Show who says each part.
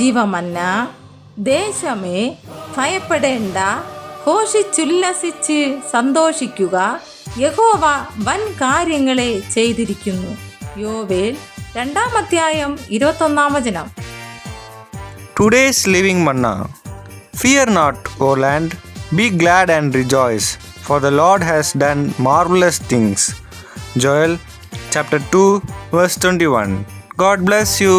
Speaker 1: ജീവമന്ന ദേശമേ ഭയപ്പെടേണ്ട. ഘോഷിച്ചുല്ലസിച്ച് സന്തോഷിക്കുക. യഹോവ വൻ കാര്യങ്ങളെ ചെയ്തിരിക്കുന്നു. യോവേൽ രണ്ടാം അധ്യായം ഇരുപത്തൊന്നാം വചനം.
Speaker 2: Today's living manna fear not O land be glad and rejoice for the Lord has done marvellous things Joel chapter two verse twenty one God bless you